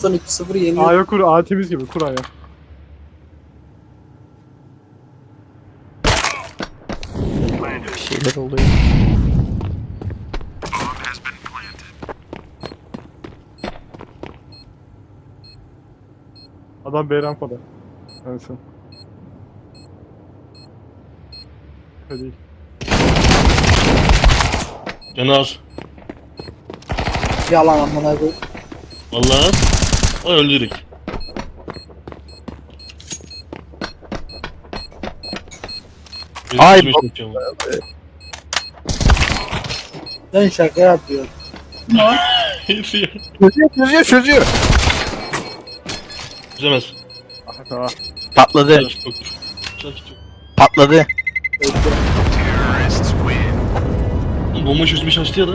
Son 2-0 yeniyor. A'ya kur, A temiz gibi kur A'ya. Bir şeyler oluyor. Adam B rampada. Evet sen. Hadi. Canı az. Yalan amına koy. Vallahi. O öldü direkt. Ay, çekeceğim. Sen şaka yapıyorsun. Herif ya. Çözüyor çözüyor çözüyor. Tamam. Patladı. Sakin çok. Sakin çok. Patladı. Bomba çözmeye çalıştı ya da.